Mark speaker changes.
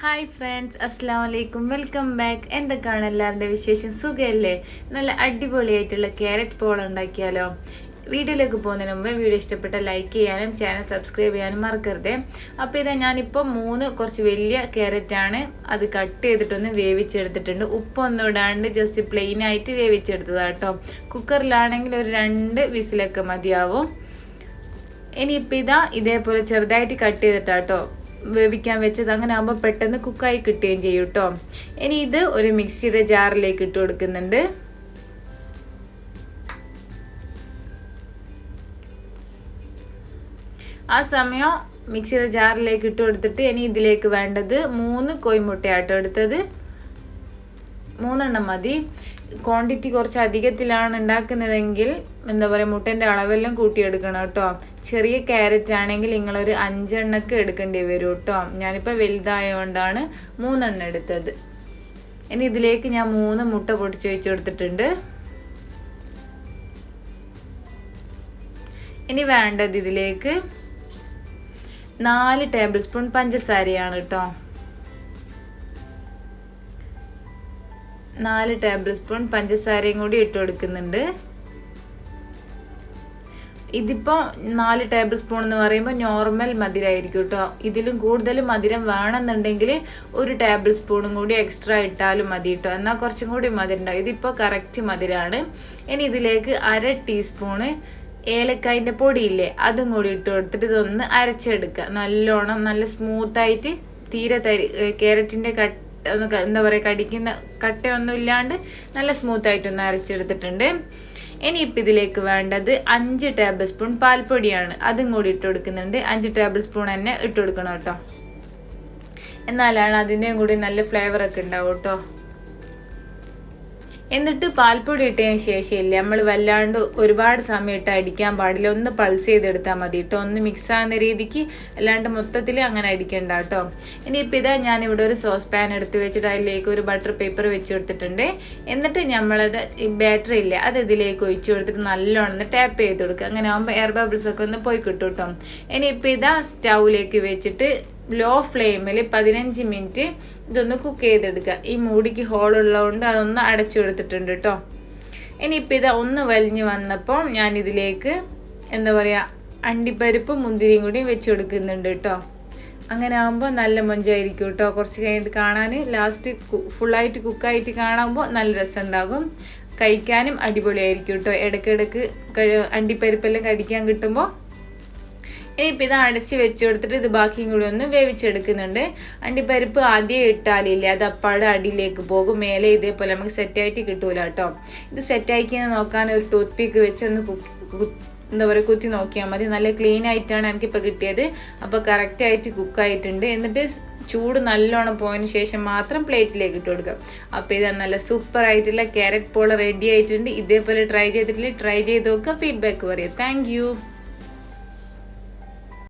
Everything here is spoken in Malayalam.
Speaker 1: ഹായ് ഫ്രണ്ട്സ് അസ്സാം വലൈക്കും വെൽക്കം ബാക്ക് എന്തൊക്കെയാണ് എല്ലാവരുടെ വിശേഷം? സുഖമല്ലേ നല്ല അടിപൊളിയായിട്ടുള്ള ക്യാരറ്റ് പോൾ ഉണ്ടാക്കിയാലോ? വീഡിയോയിലേക്ക് പോകുന്നതിന് മുമ്പ് വീഡിയോ ഇഷ്ടപ്പെട്ട ലൈക്ക് ചെയ്യാനും ചാനൽ സബ്സ്ക്രൈബ് ചെയ്യാനും മറക്കരുത്. അപ്പോൾ ഇതാ ഞാനിപ്പോൾ മൂന്ന് കുറച്ച് വലിയ ക്യാരറ്റാണ് അത് കട്ട് ചെയ്തിട്ടൊന്ന് വേവിച്ചെടുത്തിട്ടുണ്ട്. ഉപ്പൊന്നും ഇടാണ്ട് ജസ്റ്റ് പ്ലെയിൻ ആയിട്ട് വേവിച്ചെടുത്തതാണ് കേട്ടോ കുക്കറിലാണെങ്കിൽ ഒരു രണ്ട് വിസിലൊക്കെ മതിയാവും. ഇനിയിപ്പോൾ ഇതാ ഇതേപോലെ ചെറുതായിട്ട് കട്ട് ചെയ്തിട്ടാട്ടോ വേവിക്കാൻ വെച്ചത് അങ്ങനെ ആകുമ്പോൾ പെട്ടെന്ന് കുക്കായി കിട്ടുകയും ചെയ്യും കേട്ടോ ഇനി ഇത് ഒരു മിക്സിയുടെ ജാറിലേക്ക് ഇട്ട് കൊടുക്കുന്നുണ്ട്. ആ സമയം മിക്സിയുടെ ജാറിലേക്ക് ഇട്ട് കൊടുത്തിട്ട് ഇനി ഇതിലേക്ക് വേണ്ടത് മൂന്ന് കോയിമുട്ടയാട്ടോ എടുത്തത്. മൂന്നെണ്ണം മതി. ക്വാണ്ടിറ്റി കുറച്ച് അധികത്തിലാണ് ഉണ്ടാക്കുന്നതെങ്കിൽ എന്താ പറയുക മുട്ടന്റെ അളവെല്ലാം കൂട്ടിയെടുക്കണം കേട്ടോ. ചെറിയ ക്യാരറ്റ് ആണെങ്കിൽ നിങ്ങളൊരു അഞ്ചെണ്ണക്ക് എടുക്കേണ്ടി വരും കേട്ടോ. ഞാനിപ്പോൾ വലുതായതുകൊണ്ടാണ് മൂന്നെണ്ണം എടുത്തത്. ഇനി ഇതിലേക്ക് ഞാൻ മൂന്ന് മുട്ട പൊടിച്ച് വെച്ച് കൊടുത്തിട്ടുണ്ട് ഇനി വേണ്ടത് ഇതിലേക്ക് നാല് ടേബിൾ സ്പൂൺ പഞ്ചസാരയാണ് കേട്ടോ. നാല് ടേബിൾ സ്പൂൺ പഞ്ചസാരയും കൂടി ഇട്ട് കൊടുക്കുന്നുണ്ട്. ഇതിപ്പോൾ നാല് ടേബിൾ സ്പൂൺ എന്ന് പറയുമ്പോൾ നോർമൽ മധുരമായിരിക്കും കേട്ടോ ഇതിലും കൂടുതൽ മധുരം വേണമെന്നുണ്ടെങ്കിൽ ഒരു ടേബിൾ സ്പൂണും കൂടി എക്സ്ട്രാ ഇട്ടാലും മതി കേട്ടോ എന്നാൽ കുറച്ചും കൂടി മധുരം ഉണ്ടാവും. ഇതിപ്പോൾ കറക്റ്റ് മധുരമാണ് ഇനി ഇതിലേക്ക് അര ടീസ്പൂണ് ഏലക്കായന്റെ പൊടിയില്ലേ അതും കൂടി ഇട്ട് കൊടുത്തിട്ട് ഇതൊന്ന് അരച്ചെടുക്കുക. നല്ലോണം നല്ല സ്മൂത്തായിട്ട് തീരെ തരി ക്യാരറ്റിന്റെ കട്ട് ഒന്ന് എന്താ പറയുക കടിക്കുന്ന കട്ടയൊന്നും ഇല്ലാണ്ട് നല്ല സ്മൂത്തായിട്ടൊന്ന് അരച്ചെടുത്തിട്ടുണ്ട്. ഇനിയിപ്പോൾ ഇതിലേക്ക് വേണ്ടത് അഞ്ച് ടേബിൾ സ്പൂൺ പാൽപ്പൊടിയാണ്. അതും കൂടി ഇട്ട് കൊടുക്കുന്നുണ്ട്. അഞ്ച് ടേബിൾ സ്പൂൺ തന്നെ ഇട്ട് കൊടുക്കണം കേട്ടോ. എന്നാലാണ് അതിന്റെയും കൂടി നല്ല ഫ്ലേവറൊക്കെ ഉണ്ടാവും കേട്ടോ. എന്നിട്ട് പാൽപ്പൊടി ഇട്ടതിന് ശേഷമില്ല? നമ്മൾ വല്ലാണ്ട് ഒരുപാട് സമയം ഇട്ട് അടിക്കാൻ പാടില്ല. ഒന്ന് പൾസ് ചെയ്തെടുത്താൽ മതി കേട്ടോ ഒന്ന് മിക്സ് ആകുന്ന രീതിക്ക് അല്ലാണ്ട് മൊത്തത്തിൽ അങ്ങനെ അടിക്കണ്ട കേട്ടോ ഇനിയിപ്പോൾ ഇതാ ഞാൻ ഇവിടെ ഒരു സോസ് പാൻ എടുത്ത് വെച്ചിട്ട് അതിലേക്ക് ഒരു ബട്ടർ പേപ്പർ വെച്ച് കൊടുത്തിട്ടുണ്ട്. എന്നിട്ട് നമ്മളത് ഈ ബാറ്ററി ഇല്ലേ അത് ഇതിലേക്ക് ഒഴിച്ച് കൊടുത്തിട്ട് നല്ലോണം ടാപ്പ് ചെയ്ത് കൊടുക്കുക അങ്ങനെ ആകുമ്പോൾ എയർ ബബിൾസ് ഒക്കെ ഒന്ന് പോയി കിട്ടും കേട്ടോ ഇനിയിപ്പോൾ ഇതാ സ്റ്റൗവിലേക്ക് വെച്ചിട്ട് ലോ ഫ്ലെയിമിൽ പതിനഞ്ച് മിനിറ്റ് ഇതൊന്ന് കുക്ക് ചെയ്തെടുക്കുക. ഈ മൂടിക്ക് ഹോൾ ഉള്ളതുകൊണ്ട് അതൊന്ന് അടച്ചു കൊടുത്തിട്ടുണ്ട് കേട്ടോ ഇനിയിപ്പോൾ ഇത് ഒന്ന് വലിഞ്ഞ് വന്നപ്പോൾ ഞാൻ ഇതിലേക്ക് എന്താ പറയുക അണ്ടിപ്പരിപ്പും മുന്തിരിയും കൂടി വെച്ച് കൊടുക്കുന്നുണ്ട് കേട്ടോ അങ്ങനെ ആകുമ്പോൾ നല്ല മൊഞ്ചായിരിക്കും കേട്ടോ കുറച്ച് കഴിഞ്ഞിട്ട് കാണാൻ ലാസ്റ്റ് ഫുള്ളായിട്ട് കുക്കായിട്ട് കാണുമ്പോൾ നല്ല രസം ഉണ്ടാകും കഴിക്കാനും അടിപൊളിയായിരിക്കും കേട്ടോ ഇടയ്ക്കിടയ്ക്ക് അണ്ടിപ്പരിപ്പെല്ലാം കടിക്കാൻ കിട്ടുമ്പോൾ ഇനിയിപ്പോൾ ഇത് അടച്ച് വെച്ച് കൊടുത്തിട്ട് ഇത് ബാക്കിയും കൂടി ഒന്ന് വേവിച്ചെടുക്കുന്നുണ്ട്. അണ്ടിപ്പരിപ്പ് ആദ്യം ഇട്ടാലില്ല അത് അപ്പാട് അടിയിലേക്ക് പോകും. മേലെ ഇതേപോലെ നമുക്ക് സെറ്റായിട്ട് കിട്ടൂല കേട്ടോ. ഇത് സെറ്റായിക്കുന്ന നോക്കാൻ ഒരു ടൂത്ത് പീക്ക് വെച്ച് ഒന്ന് എന്താ പറയുക കുത്തി നോക്കിയാൽ മതി. നല്ല ക്ലീൻ ആയിട്ടാണ് എനിക്കിപ്പോൾ കിട്ടിയത്. അപ്പോൾ കറക്റ്റായിട്ട് കുക്കായിട്ടുണ്ട് എന്നിട്ട് ചൂട് നല്ലോണം പോയതിന് ശേഷം മാത്രം പ്ലേറ്റിലേക്ക് ഇട്ട് കൊടുക്കുക. അപ്പോൾ ഇത് നല്ല സൂപ്പർ ആയിട്ടുള്ള ക്യാരറ്റ് പോള റെഡി ആയിട്ടുണ്ട്. ഇതേപോലെ ട്രൈ ചെയ്തിട്ടില്ല ട്രൈ ചെയ്ത് നോക്കുക. ഫീഡ്ബാക്ക് പറയുക. താങ്ക്